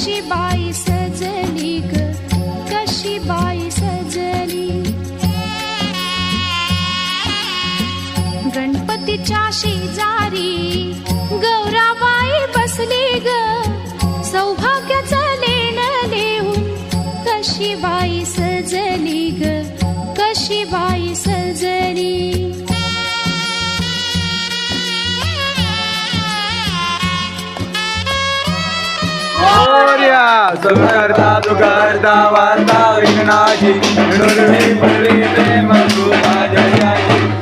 și bai sățelică सुकर्ता सुकर्ता वार्ता विघ्नाशी नुर्वी पुरी प्रेम कृपा जयाची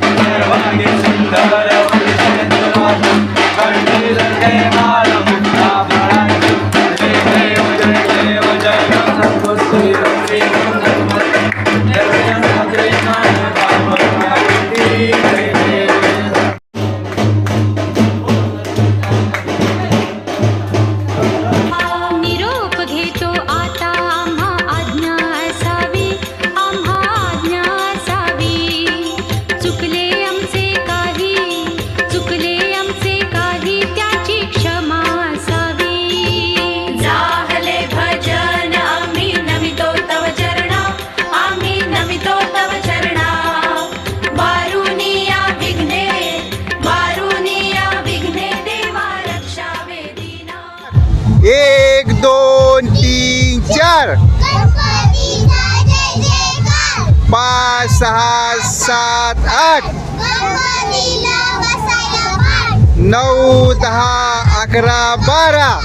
एक दोन तीन चार. पाच सहा सात आठ. नऊ दहा अकरा बारा.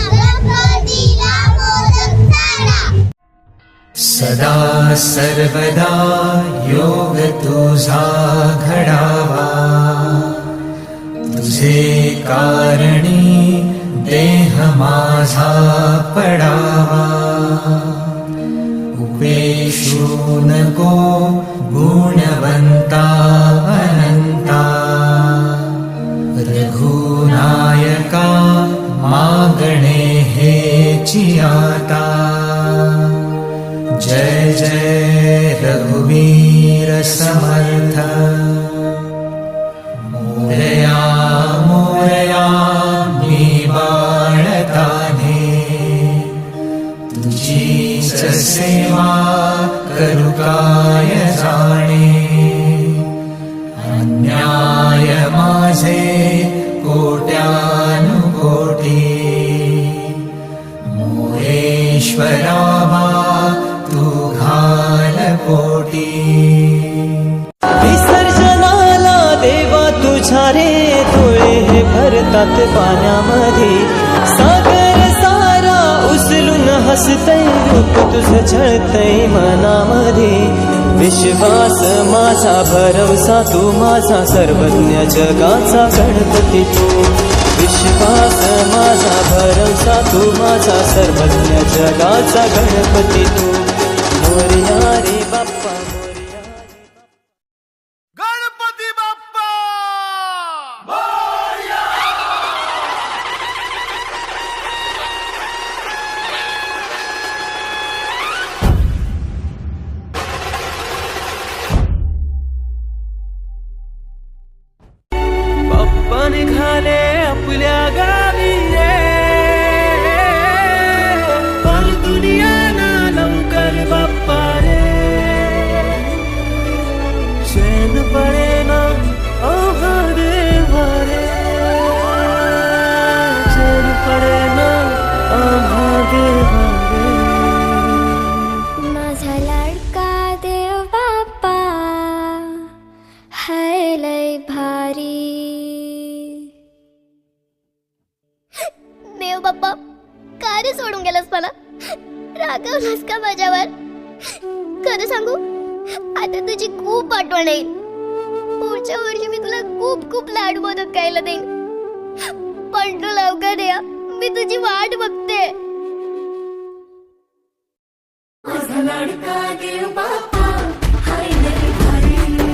सदा सर्वदा योग तुझा घडावा. तुझे कारण माझा पडावा। उपेषु नको गुणवन्ता अनन्ता। रघुनायका मा गणे हे चियाता। जय जय रघुवीर समर्थ। च सेवा करुकाय जाणे। अन्याय माझे कोट्यानुकोटि। मोरेश्वरा वा तु कोटी विसर्जनाला देवा तुझा रे तुळे भरतात तु हसतय रूप तुझं छळतय मनामध्ये. विश्वास माझा भरवसा तू माझा सर्वज्ञ जगाचा गणपती तू. विश्वास माझा भरवसा तू माझा सर्वज्ञ जगाचा गणपती तू. मोरया रे बाप्पा. बाप्पा. का रे सोडून गेलास मला. रागवलास का माझ्यावर? खरं सांगू आता तुझी खूप आठवण येईल. पुढच्या वर्षी मी तुला खूप खूप लाडू मोदक खायला देईन. पण तू लवकर या मी तुझी वाट बघते. माझा लाडका देव बाप्पा.